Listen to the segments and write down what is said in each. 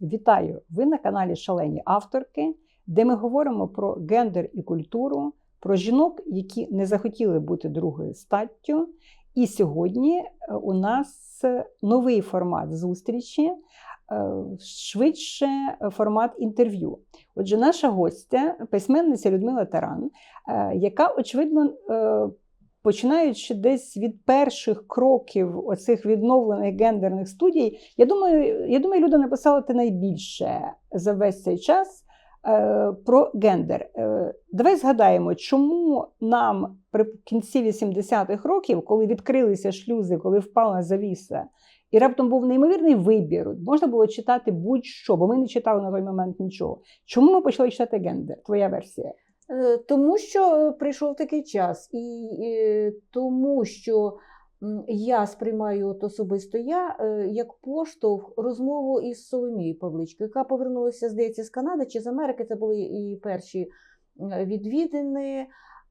Вітаю! Ви на каналі Шалені авторки, де ми говоримо про гендер і культуру, про жінок, які не захотіли бути другою статтю. І сьогодні е, у нас новий формат зустрічі, е, швидше формат інтерв'ю. Отже, наша гостя, письменниця Людмила Таран, е, яка, очевидно, е, починаючи десь від перших кроків оцих відновлених гендерних студій, я думаю, я думаю, Люда написала ти найбільше за весь цей час е, про гендер. Е, давай згадаємо, чому нам при кінці 80-х років, коли відкрилися шлюзи, коли впала завіса, і раптом був неймовірний вибір. Можна було читати будь-що, бо ми не читали на той момент нічого. Чому ми почали читати гендер? Твоя версія? Е, Тому що прийшов такий час, і е, тому що я сприймаю от особисто я е, як поштовх розмову із Соломією Павличко, яка повернулася, здається, з Канади чи з Америки. Це були і перші відвідини.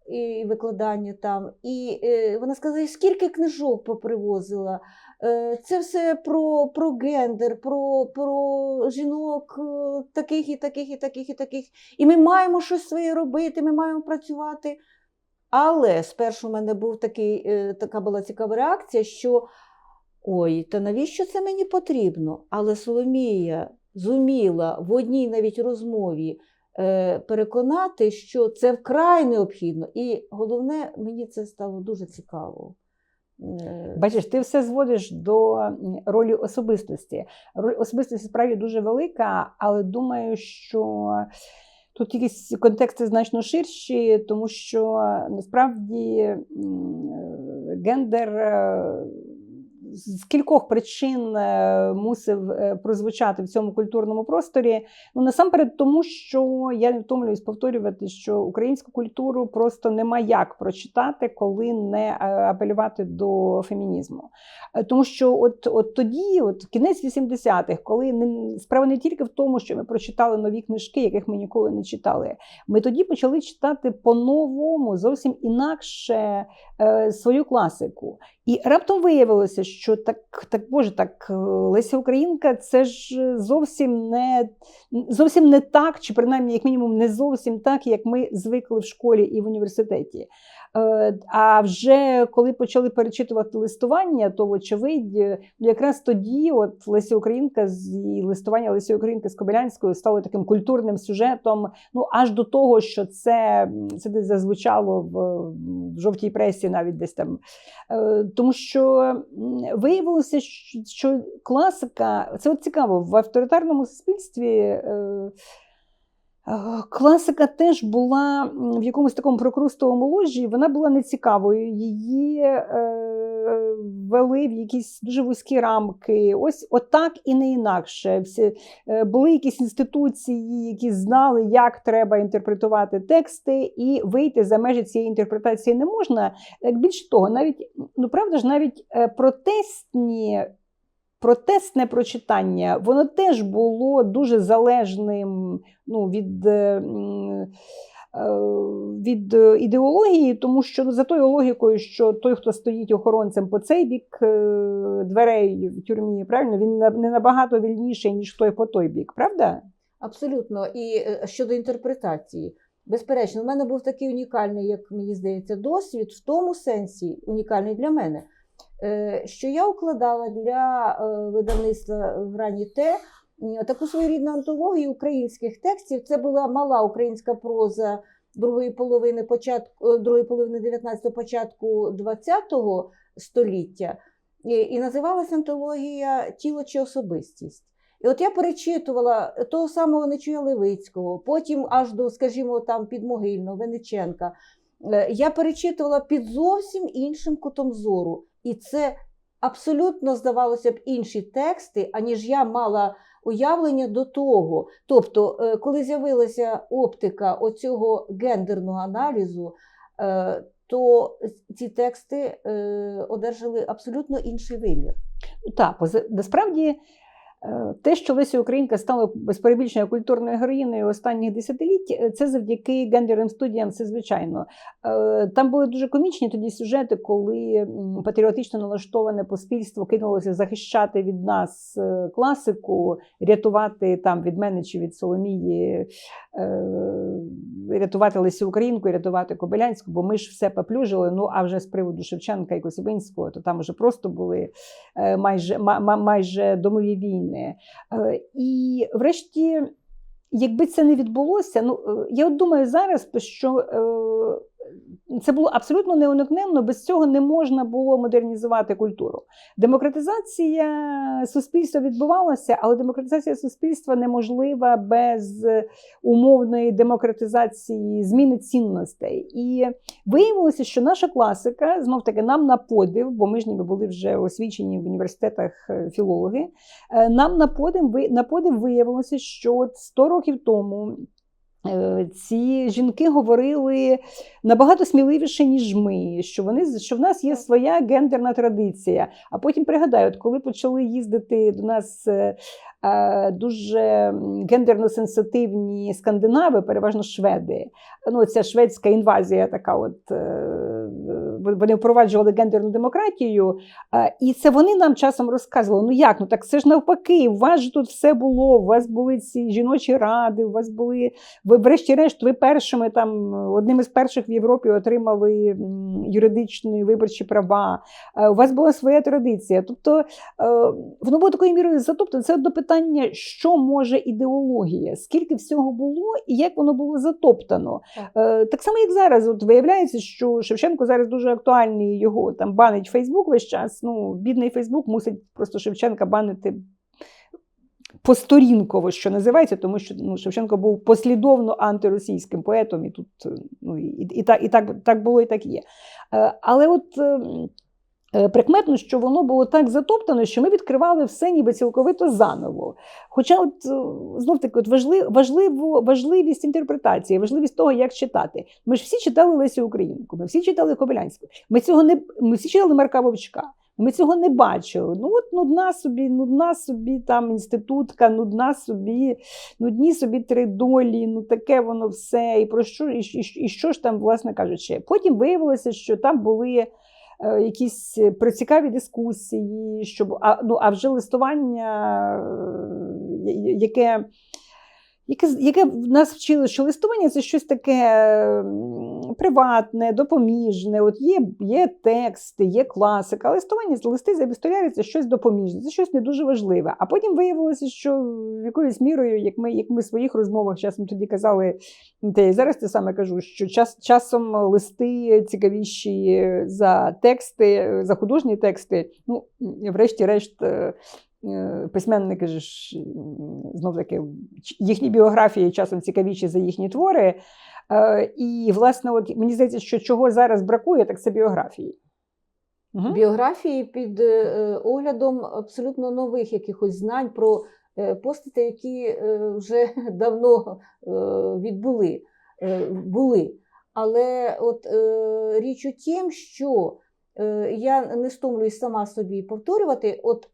І викладання там, і вона сказала, скільки книжок попривозила. Е, це все про, про гендер, про, про жінок е, таких і таких, і таких, і таких. І ми маємо щось своє робити, ми маємо працювати. Але спершу в мене був такий, е, така була цікава реакція, що ой, та навіщо це мені потрібно? Але Соломія зуміла в одній навіть розмові переконати, що це вкрай необхідно. І головне, мені це стало дуже цікаво. Е, Бачиш, ти все зводиш до ролі особистості. Роль особистості справді дуже велика, але думаю, що тут якісь контексти значно ширші, тому що насправді е, гендер. З кількох причин е, мусив е, прозвучати в цьому культурному просторі. Ну насамперед, тому що я не втомлююсь повторювати, що українську культуру просто нема як прочитати, коли не е, апелювати до фемінізму. Тому що от, от тоді, от кінець 80-х, коли не, справа не тільки в тому, що ми прочитали нові книжки, яких ми ніколи не читали. Ми тоді почали читати по-новому, зовсім інакше свою класику. І раптом виявилося, що так, так Боже, так е, Леся Українка це ж зовсім не зовсім не так, чи принаймні, як мінімум, не зовсім так, як ми звикли в школі і в університеті. Е, А вже коли почали перечитувати листування, то вочевидь, е, якраз тоді, от Леся Українка з і листування Лесі Українки з Кобилянською стало таким культурним сюжетом. Ну аж до того, що це, це десь зазвучало в, в жовтій пресі, навіть десь там. Е, Тому що виявилося, що, класика це от цікаво в авторитарному суспільстві. Класика теж була в якомусь такому прокрустовому ложі, вона була нецікавою. Її е, вели в якісь дуже вузькі рамки. Ось отак і не інакше. Всі, е, були якісь інституції, які знали, як треба інтерпретувати тексти, і вийти за межі цієї інтерпретації не можна. Е, Більше того, навіть ну правда ж, навіть е, протестні протестне прочитання, воно теж було дуже залежним ну, від. е, е, Від ідеології, тому що ну, за тою логікою, що той, хто стоїть охоронцем по цей бік е, дверей в тюрмі, правильно, він не набагато вільніший, ніж той по той бік, правда? Абсолютно. І щодо інтерпретації, безперечно, у мене був такий унікальний, як мені здається, досвід в тому сенсі, унікальний для мене, що я укладала для е, видавництва «Грані Те» м, таку своєрідну антологію українських текстів. Це була мала українська проза другої половини початку е, другої половини 19-го, початку 20-го століття. І, називалася антологія Тіло чи особистість. І от я перечитувала того самого Нечуя Левицького, потім аж до, скажімо, там Підмогильного, Вениченка. Е, Я перечитувала під зовсім іншим кутом зору. І це абсолютно, здавалося б, інші тексти, аніж я мала уявлення до того. Тобто, е, коли з'явилася оптика оцього гендерного аналізу, е, то ці тексти е, одержали абсолютно інший вимір. Так, насправді Те, що Леся Українка стала без перебільшення культурною героїною останніх десятиліть, е, це завдяки гендерним студіям, це звичайно. Е, Там були дуже комічні тоді сюжети, коли патріотично налаштоване суспільство кинулося захищати від нас е, класику, рятувати там від мене чи від Соломії, е, рятувати Лесю Українку, рятувати Кобилянську, бо ми ж все поплюжили. Ну а вже з приводу Шевченка і Косибинського, то там вже просто були е, майже, ма- ма- майже домові війни. Е, І врешті, якби це не відбулося, ну е, я от думаю зараз, що е, це було абсолютно неуникненно, без цього не можна було модернізувати культуру. Демократизація суспільства відбувалася, але демократизація суспільства неможлива без умовної демократизації зміни цінностей. І виявилося, що наша класика знов таки нам на подив, бо ми ж ніби були вже освічені в університетах е, філологи. е, Нам на подив, на подив виявилося, що от 100 років тому. Е, Ці жінки говорили набагато сміливіше, ніж ми, що вони що в нас є своя гендерна традиція. А потім пригадаю, от коли почали їздити до нас е, е, дуже гендерно сенситивні скандинави, переважно шведи. Ну, ця шведська інвазія, така от вони впроваджували гендерну демократію, е, і це вони нам часом розказували: ну як, ну так це ж навпаки, у вас ж тут все було, у вас були ці жіночі ради, у вас були ви, врешті-решт, ви першими там одним із перших в Європі отримали юридичні виборчі права. Е, У вас була своя традиція. Тобто е, воно було такою мірою затоптано. Це до питання, що може ідеологія, скільки всього було і як воно було затоптано. Е, Так само, як зараз, от виявляється, що Шевченко зараз дуже актуальний, його там банить Фейсбук весь час. Ну, бідний Фейсбук мусить просто Шевченка банити посторінково, що називається, тому що ну, Шевченко був послідовно антиросійським поетом, і тут е, ну, і, і, так, і так, так було, і так є. Е, Але от. Е, е, Прикметно, що воно було так затоптано, що ми відкривали все ніби цілковито заново. Хоча, от знов таки, от важливо, важливість інтерпретації, важливість того, як читати. Ми ж всі читали Лесю Українку, ми всі читали Кобилянську. Ми цього не ми всі читали Марка Вовчка. Ми цього не бачили. Ну от нудна собі, нудна собі там інститутка, нудна собі, нудні собі три долі, ну таке воно все. І про що, і, і, і що ж там, власне кажучи. Потім виявилося, що там були е, якісь прицікаві дискусії, щоб, а, ну, а вже листування, е, яке. Яке, яке нас вчили, що листування це щось таке приватне, допоміжне. От є, є тексти, є класика. Листування, листи за епістолярі це щось допоміжне, це щось не дуже важливе. А потім виявилося, що якоюсь мірою, як ми, як ми в своїх розмовах часом тоді казали, та зараз те саме кажу, що час, часом листи цікавіші за тексти, за художні тексти. Ну, врешті-решт. Е, е, Письменники ж знов таки їхні біографії часом цікавіші за їхні твори. Е, І, власне, от мені здається, що чого зараз бракує, так це біографії. Угу. Біографії під е, оглядом абсолютно нових якихось знань про е, постаті, які е, вже давно е, відбули. Е, були. Але от е, річ у тім, що е, я не стомлююсь сама собі повторювати, от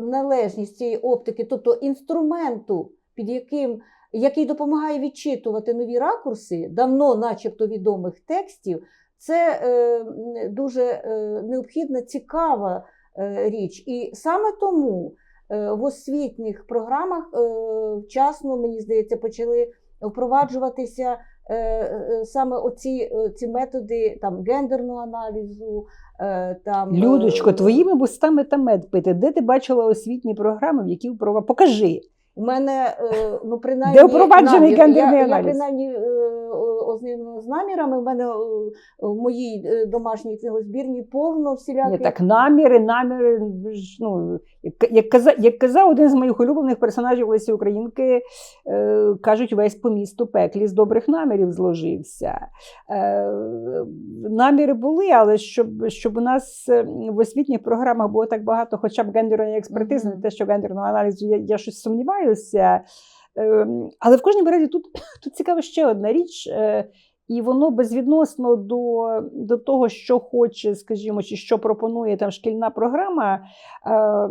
належність цієї оптики, тобто інструменту, під яким, який допомагає відчитувати нові ракурси, давно, начебто, відомих текстів, це е, дуже е, необхідна, цікава е, річ. І саме тому е, в освітніх програмах е, вчасно, мені здається, почали впроваджуватися е, е, саме оці е, ці методи там, гендерного аналізу. Е, Там, е, Людочко, твоїми вустами та мед пити. Де ти бачила освітні програми, в які впроваджували? Покажи. У мене, е, ну, принаймні, Де впроваджений я, я, я, Я, принаймні, е, з намірами. У мене е, в моїй е, домашній книгозбірні повно всіляких. Ні, так наміри, наміри. Ну, як, казав, як казав один з моїх улюблених персонажів Лесі Українки, е, кажуть, весь по місту пеклі з добрих намірів зложився. Е, наміри були, але щоб, щоб у нас в освітніх програмах було так багато, хоча б гендерної експертизи, не те, що гендерного аналізу, я, я щось сумніваюся. Е, але в кожній разі тут, тут цікава ще одна річ. Е, і воно безвідносно до, до того, що хоче, скажімо, чи що пропонує там шкільна програма. Е,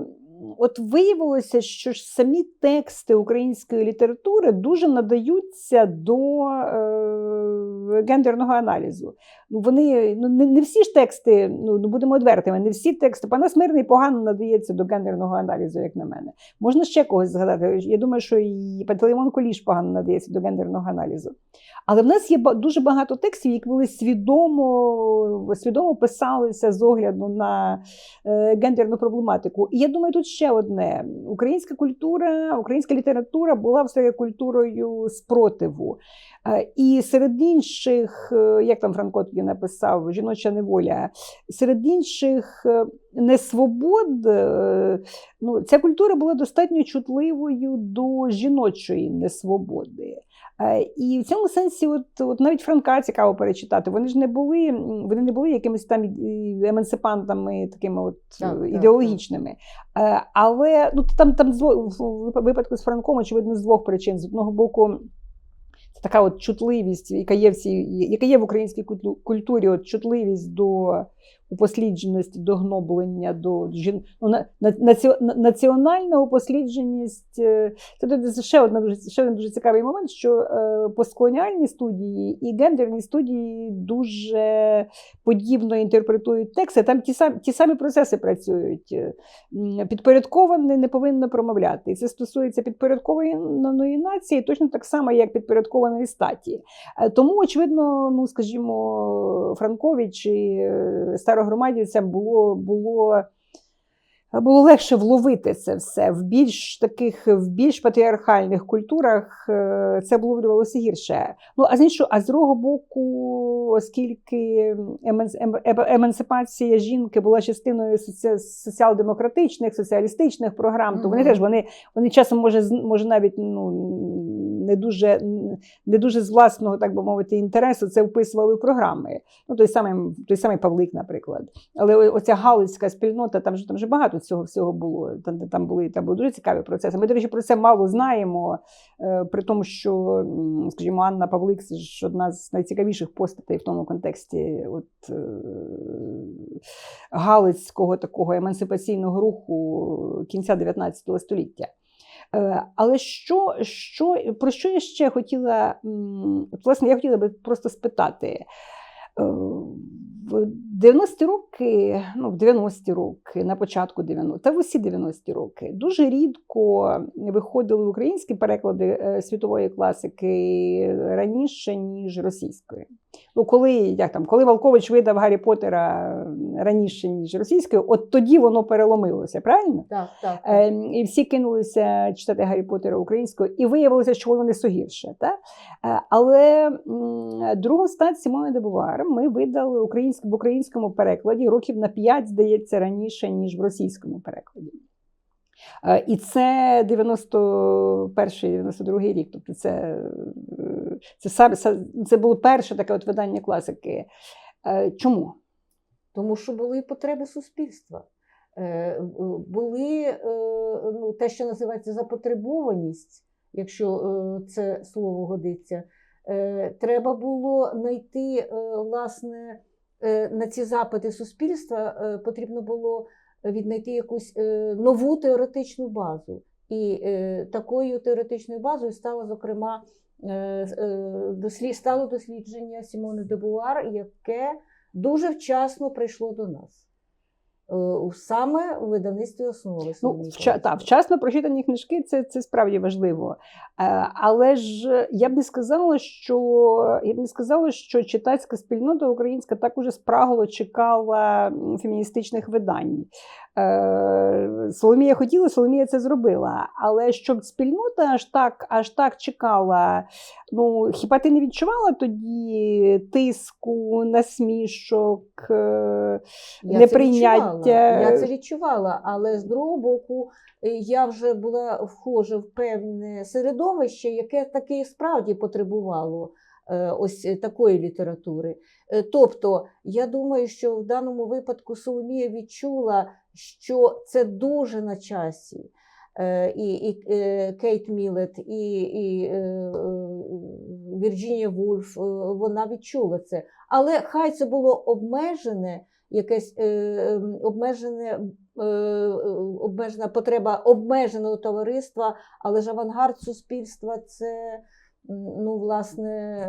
от виявилося, що ж самі тексти української літератури дуже надаються до е, гендерного аналізу. Ну, вони, ну, не, не всі ж тексти, ну, ну будемо відвертими, не всі тексти. Панас Мирний погано надається до гендерного аналізу, як на мене. Можна ще когось згадати. Я думаю, що і Пантелеймон Коліш погано надається до гендерного аналізу. Але в нас є дуже багато текстів, які були свідомо, свідомо писалися з огляду на е, гендерну проблематику. І я думаю, тут ще одне: українська культура, українська література була все культурою спротиву. Е, І серед інших, е, як там Франко тоді написав, жіноча неволя, серед інших е, несвобод, ну, ця культура була достатньо чутливою до жіночої несвободи. І в цьому сенсі, от, от навіть Франка цікаво перечитати. Вони ж не були, вони не були якимись там емансипантами, такими от Так, е, так, ідеологічними. Е, Але ну, там, там з в випадку з Франком, очевидно, з двох причин. З одного боку, така от чутливість, яка є в цій, яка є в українській культу- культурі, от чутливість до упослідженості, до гноблення, до жін... ну, на, на, на- національна упослідженість. е, Це тут ще, одна дуже, ще один дуже цікавий момент, що е, постколоніальні студії і гендерні студії дуже подібно інтерпретують тексти. Там ті самі, ті самі процеси працюють. Е, м, Підпорядкований не повинно промовляти. І це стосується підпорядкованої нації, точно так само, як підпорядкованої статі. Е, Тому, очевидно, ну скажімо, Франкові чи е, це було, було, було легше вловити це все. В більш таких, в більш патріархальних культурах е, це вловлювалося гірше. Ну, а з іншого, а з другого боку, оскільки ем- ем- емансипація жінки була частиною соціал-демократичних, соціалістичних програм, то вони теж вони, вони часом може, може навіть ну, не дуже, не дуже з власного, так би мовити, інтересу це вписували в програми. Ну, той самий, той самий Павлик, наприклад. Але оця галицька спільнота, там же там же багато цього всього було. Там, там були там були дуже цікаві процеси. Ми, до речі, про це мало знаємо, е, при тому, що, скажімо, Анна Павлик це ж одна з найцікавіших постатей в тому контексті от, е, галицького такого емансипаційного руху кінця 19 століття. Е, Але що, що, про що я ще хотіла? От, власне, я хотіла би просто спитати. Е, В 90-ті роки, ну, в 90-ті роки, на початку 90 та в усі 90-ті роки, дуже рідко виходили українські переклади е, світової класики раніше, ніж російської. Ну, коли, як там, коли Валкович видав Гаррі Поттера раніше, ніж російською, от тоді воно переломилося, правильно? Так, так. так. Е, І всі кинулися читати Гаррі Поттера українською, і виявилося, що воно не сугірше. Та? Е, Але другу стать Сімони де Бувар ми видали українськ- в українському перекладі років на 5, здається, раніше, ніж в російському перекладі. Е, І це 91-92 рік. Тобто це, е, це, це було перше таке от видання класики. Е, Чому? Тому що були потреби суспільства. Були ну, те, що називається запотребованість, якщо це слово годиться. Треба було знайти власне на ці запити суспільства, е, потрібно було віднайти якусь е, нову теоретичну базу. І е, такою теоретичною базою стало, зокрема, е, е, стало дослідження Сімони де Буар, яке дуже вчасно прийшло до нас. Е, Саме у видавництві основи. Ну, вча, та, вчасно прочитані книжки це, це справді важливо. Е, але ж я б не сказала, що я б не сказала, що читацька спільнота українська так уже спрагло чекала феміністичних видань. Е, Соломія хотіла, Соломія це зробила. Але щоб спільнота аж так, аж так чекала, ну хіба ти не відчувала тоді тиску, насмішок? е, Я неприйняття. відчувала. Я це відчувала, але з другого боку, е, я вже була вхожа в певне середовище, яке таки справді потребувало ось такої літератури. Тобто, я думаю, що в даному випадку Соломія відчула, що це дуже на часі. Е, І, і е, Кейт Мілет, і, і е, Вірджинія Вульф, вона відчула це. Але хай це було обмежене, якесь ем, обмежене обмежена потреба обмеженого товариства, але ж авангард суспільства це, ну, власне,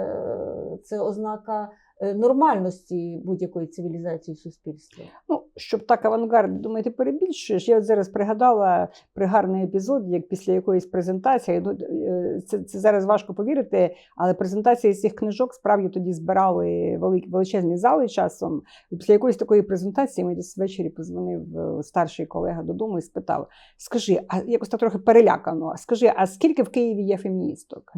це ознака нормальності будь-якої цивілізації в суспільстві. Ну, щоб так авангард, думаю, ти перебільшуєш. Я от зараз пригадала пригарний епізод, як після якоїсь презентації. Ну, е, це, це зараз важко повірити, але презентації цих книжок справді тоді збирали великі величезні зали часом. І після якоїсь такої презентації мені десь ввечері позвонив е, старший колега додому і спитав: Скажи, а якось так трохи перелякано, скажи, а скільки в Києві є феміністок?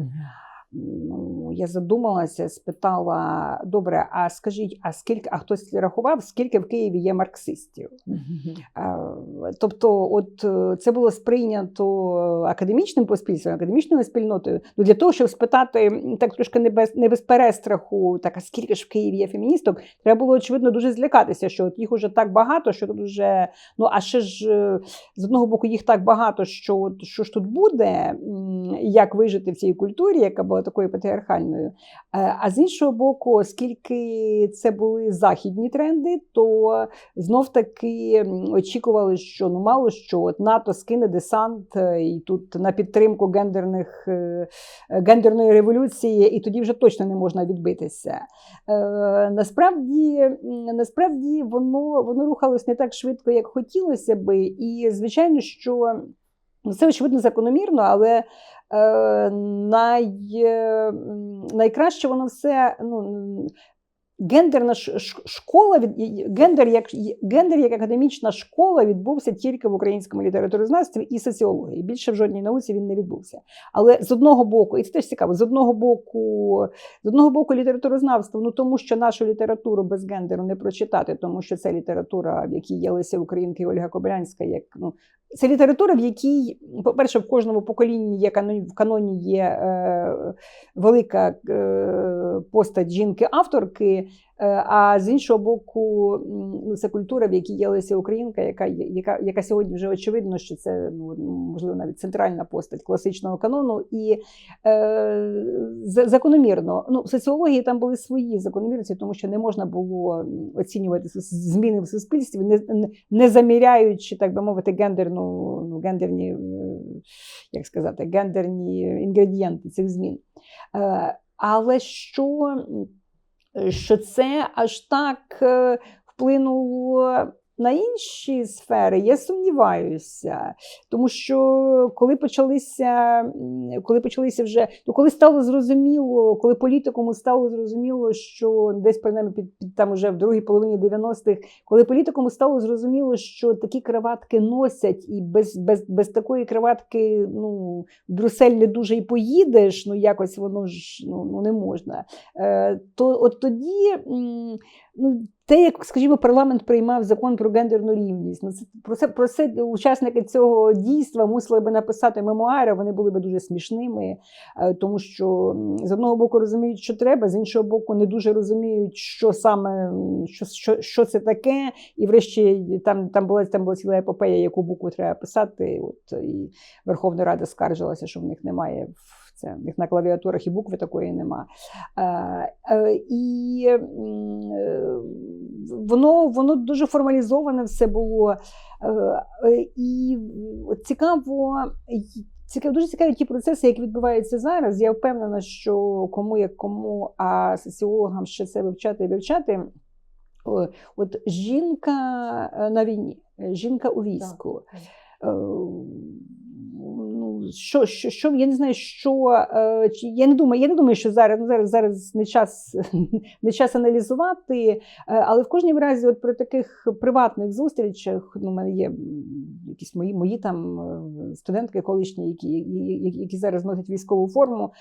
Ну, я задумалася, спитала: добре, а скажіть, а скільки, а хтось рахував, скільки в Києві є марксистів? Тобто, от е, це було сприйнято академічним поспільством, академічною спільнотою. Ну для того, щоб спитати так трошки не без, не без перестраху, так а скільки ж в Києві є феміністок, треба було очевидно дуже злякатися, що от їх уже так багато, що тут вже ну а ще ж е, з одного боку їх так багато, що от, що ж тут буде, як вижити в цій культурі, яка була такою патріархальною. Е, А з іншого боку, оскільки це були західні тренди, то знов таки очікували, що ну мало що от НАТО скине десант е, і тут на підтримку гендерних е, гендерної революції, і тоді вже точно не можна відбитися. Насправді, насправді воно, воно рухалось не так швидко, як хотілося би, і звичайно, що це очевидно закономірно, але е, най, найкраще воно все. Ну, Гендерна школа гендер як гендер як академічна школа відбувся тільки в українському літературознавстві і соціології. Більше в жодній науці він не відбувся. Але з одного боку, і це теж цікаво, з одного боку, з одного боку, літературознавство, ну тому що нашу літературу без гендеру не прочитати, тому що це література, в якій є Леся Українка і Ольга Кобилянська, як ну це література, в якій, по-перше, в кожному поколінні є в каноні є е, велика е, постать жінки-авторки, а з іншого боку, ну, це культура, в якій є Українка, яка, яка, яка сьогодні вже очевидно, що це ну, можливо навіть центральна постать класичного канону. І е, закономірно, ну, в соціології там були свої закономірності, тому що не можна було оцінювати зміни в суспільстві, не, не, заміряючи, так би мовити, гендерну, ну, гендерні, е, як сказати, гендерні інгредієнти цих змін. Е, Але що, що це аж так е, вплинуло на інші сфери, я сумніваюся. Тому що коли почалися, коли почалися вже, ну коли стало зрозуміло, коли політикуму стало зрозуміло, що десь принаймні під, під там уже в другій половині 90-х, коли політикуму стало зрозуміло, що такі краватки носять, і без, без, без такої краватки ну, в Брюссель не дуже і поїдеш, ну якось воно ж ну, ну не можна. Е, то от тоді. Ну, те, як, скажімо, парламент приймав закон про гендерну рівність. Ну, це, про, це, про це учасники цього дійства мусили би написати мемуари, вони були би дуже смішними, е, тому що з одного боку розуміють, що треба, з іншого боку, не дуже розуміють, що саме що, що, що це таке. І врешті там, там, була, там була ціла епопея, яку букву треба писати. От, і Верховна Рада скаржилася, що в них немає це, в них на клавіатурах і букви такої нема. Е, е, і м, е, воно, воно дуже формалізоване все було. Е, е, і цікаво, цікаво, дуже цікаві ті процеси, які відбуваються зараз. Я впевнена, що кому як кому, а соціологам ще це вивчати і вивчати. От жінка е, на війні, е, жінка у війську. Е, Ну, що, що, що, я не знаю, що е, я не думаю, я не думаю, що зараз, ну, зараз, зараз не час, не час аналізувати, е, але в кожній разі, от при таких приватних зустрічах, ну, у мене є якісь мої, мої там е, студентки колишні, які, які, зараз носять військову форму.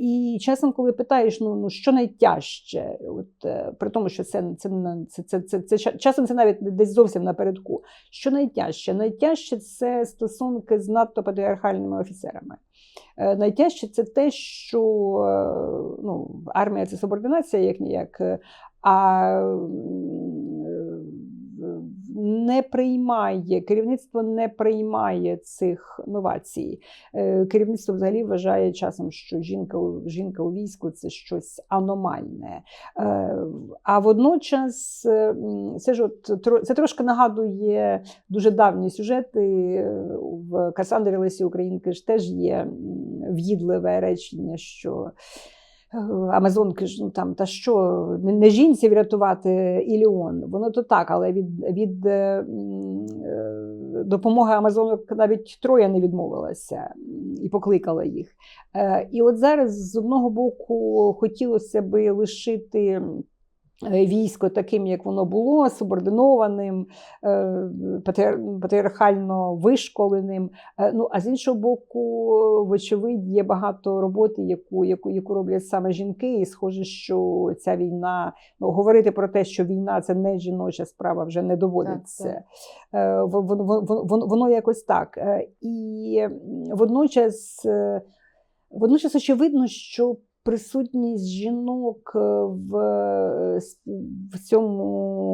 І часом, коли питаєш, ну, ну що найтяжче, от, е, при тому, що це, це, це, це, це, це, часом це навіть десь зовсім напередку. Що найтяжче? Найтяжче це стосунки з надто патріархальними офіцерами. Е, Найтяжче це те, що е, ну, армія це субординація, як ніяк. А не приймає, керівництво не приймає цих новацій. Е, Керівництво взагалі вважає часом, що жінка, жінка у війську це щось аномальне. Е, А водночас це ж от це трошки нагадує дуже давні сюжети. Е, В Касандрі Лесі Українки ж теж є в'їдливе речення, що Амазонки ж ну там та що не, жінці врятувати Іліон. Воно то так, але від, від е, е, допомоги Амазонок навіть Троя не відмовилася і покликала їх. Е, І от зараз з одного боку хотілося би лишити. Е, Військо таким, як воно було, субординованим, е, патріархально вишколеним. Е, Ну, а з іншого боку, вочевидь, є багато роботи, яку, яку, яку роблять саме жінки, і схоже, що ця війна, ну, говорити про те, що війна це не жіноча справа, вже не доводиться. Во- Воно, воно, воно, воно якось так. І водночас, водночас очевидно, що присутність жінок е, в, е, в цьому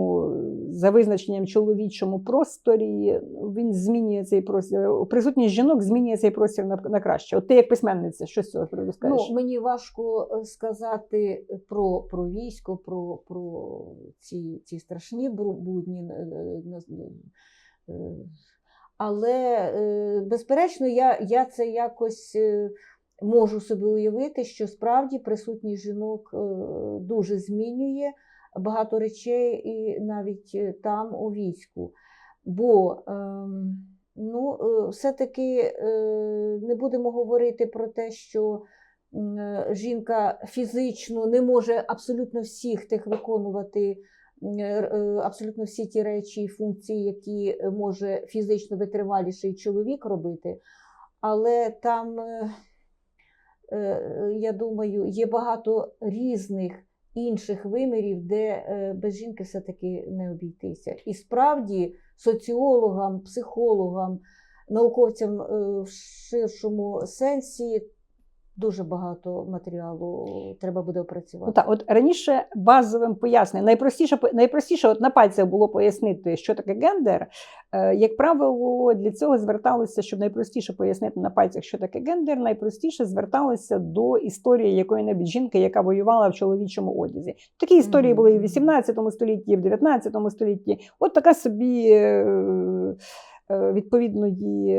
за визначенням чоловічому просторі він змінює цей простір. Присутність жінок змінює цей простір на, на краще. От ти як письменниця, що з цього приводу скажеш? Ну, мені важко е, сказати про, про військо, про, про ці, ці страшні будні. Але, безперечно, я, я це якось можу собі уявити, що справді присутність жінок е, дуже змінює багато речей і навіть е, там у війську. Бо ем, ну, е, все-таки не будемо говорити про те, що жінка фізично не може абсолютно всіх тих виконувати. Абсолютно всі ті речі і функції, які може фізично витриваліший чоловік робити, але там, я думаю, є багато різних інших вимірів, де е, без жінки все-таки не обійтися. І справді соціологам, психологам, науковцям е, в ширшому сенсі дуже багато матеріалу треба буде опрацювати. Ну, так, от раніше базовим поясненням, найпростіше, найпростіше от на пальцях було пояснити, що таке гендер. Е, Як правило, для цього зверталися, щоб найпростіше пояснити на пальцях, що таке гендер, найпростіше зверталися до історії якої-небудь жінки, яка воювала в чоловічому одязі. Такі історії були і в Мгм. 18 столітті, і в 19 столітті. От така собі. е, е, Відповідної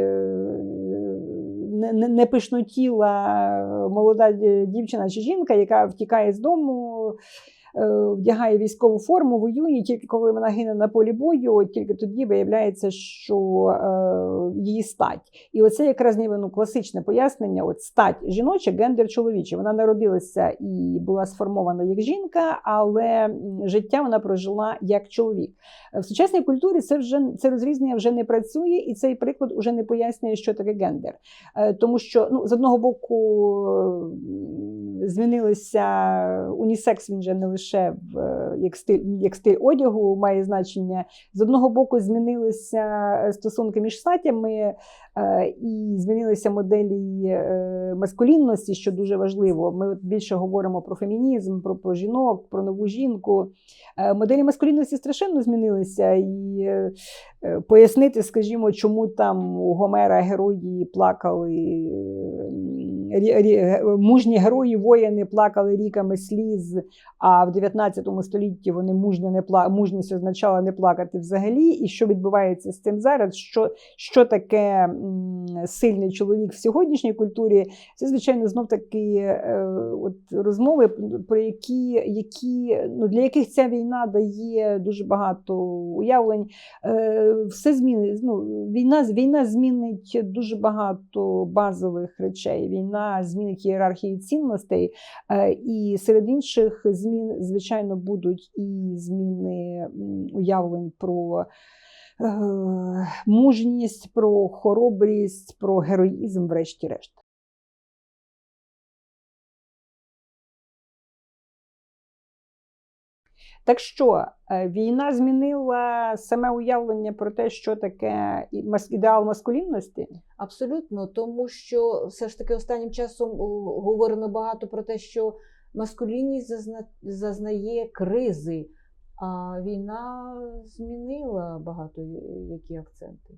не, не, пишнотіла молода дівчина чи жінка, яка втікає з дому, е, вдягає військову форму, воює, тільки коли вона гине на полі бою, тільки тоді виявляється, що е, її стать. І оце якраз ну, класичне пояснення: от стать жіноча, гендер чоловічий. Вона народилася і була сформована як жінка, але життя вона прожила як чоловік. Е, В сучасній культурі це вже це розрізнення вже не працює, і цей приклад вже не пояснює, що таке гендер. Е, Тому що ну, з одного боку змінилися унісекс, він же не лише в, е, як, стиль, як стиль одягу має значення. З одного боку, змінилися е, стосунки між статями е, і змінилися моделі маскулінності, що дуже важливо. Ми більше говоримо про фемінізм, про, про жінок, про нову жінку. Моделі маскулінності страшенно змінилися, і пояснити, скажімо, чому там у Гомера герої плакали, е, мужні герої воїни плакали ріками сліз, а в 19 столітті вони мужньо не пла... мужність означала не плакати взагалі. І що відбувається з цим зараз? Що, що таке сильний чоловік в сьогоднішній культурі? Це, звичайно, знов таки е, от розмови, про які, які ну, для яких ця війна дає дуже багато уявлень. Все змінить. Ну, війна, війна змінить дуже багато базових речей. Війна змінить ієрархію цінностей, е, і серед інших змін, звичайно, будуть і зміни уявлень про. е, Мужність, про хоробрість, про героїзм, врешті-решт. Так що е, війна змінила саме уявлення про те, що таке ідеал маскулінності. Абсолютно, тому що все ж таки останнім часом о, говорено багато про те, що маскулінність зазна- зазнає кризи. А війна змінила багато е, які акценти.